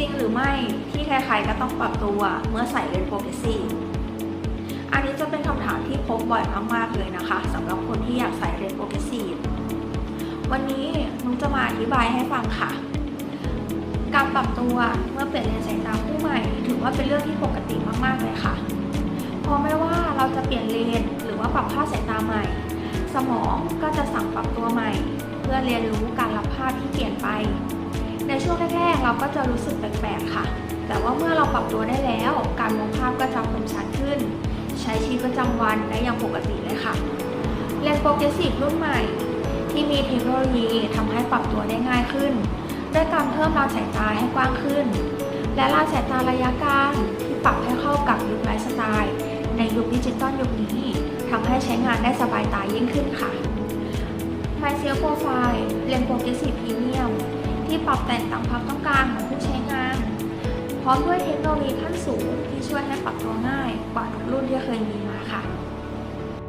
จริงหรือไม่ที่ใครๆก็ต้องปรับตัวเมื่อใส่เลนส์โปรเกรสซีอันนี้จะเป็นคำถามที่พบบ่อยมากๆเลยนะคะสำหรับคนที่อยากใส่เลนส์โปรเกรสซีวันนี้นุ้งจะมาอธิบายให้ฟังค่ะ การปรับตัวเมื่อเปลี่ยนเลนส์สายตาคู่ใหม่ ถือว่าเป็นเรื่องที่ปกติมากๆเลยค่ะเพราะไม่ว่าเราจะเปลี่ยนเลนส์หรือว่าปรับภาพสายตาใหม่ สมองก็จะสั่งปรับตัวใหม่ เพื่อเรียนรู้การรับภาพที่เปลี่ยนไป ในช่วงแรกๆ เราก็จะรู้สึกแปลกๆค่ะ แต่ว่าเมื่อเราปรับตัวได้แล้ว การมองภาพก็จะคมชัดขึ้น ใช้ชีวิตประจำวันได้อย่างปกติเลยค่ะเลนส์โปรเกรสซีฟรุ่นใหม่ ที่มีเทคโนโลยีทำให้ปรับตัวได้ง่ายขึ้น ด้วยการเพิ่มรางสายตาให้กว้างขึ้น และรางสายตาระยะกลางที่ปรับให้เข้ากับยุคไลฟ์สไตล์ ในยุคดิจิตอลยุคนี้ทำให้ใช้งานได้สบายตายิ่งขึ้นค่ะ My s e l Profile เลนส์โปรเกรส ที่ปรับแต่งตามความต้องการของผู้ใช้งาน พร้อมด้วยเทคโนโลยีขั้นสูง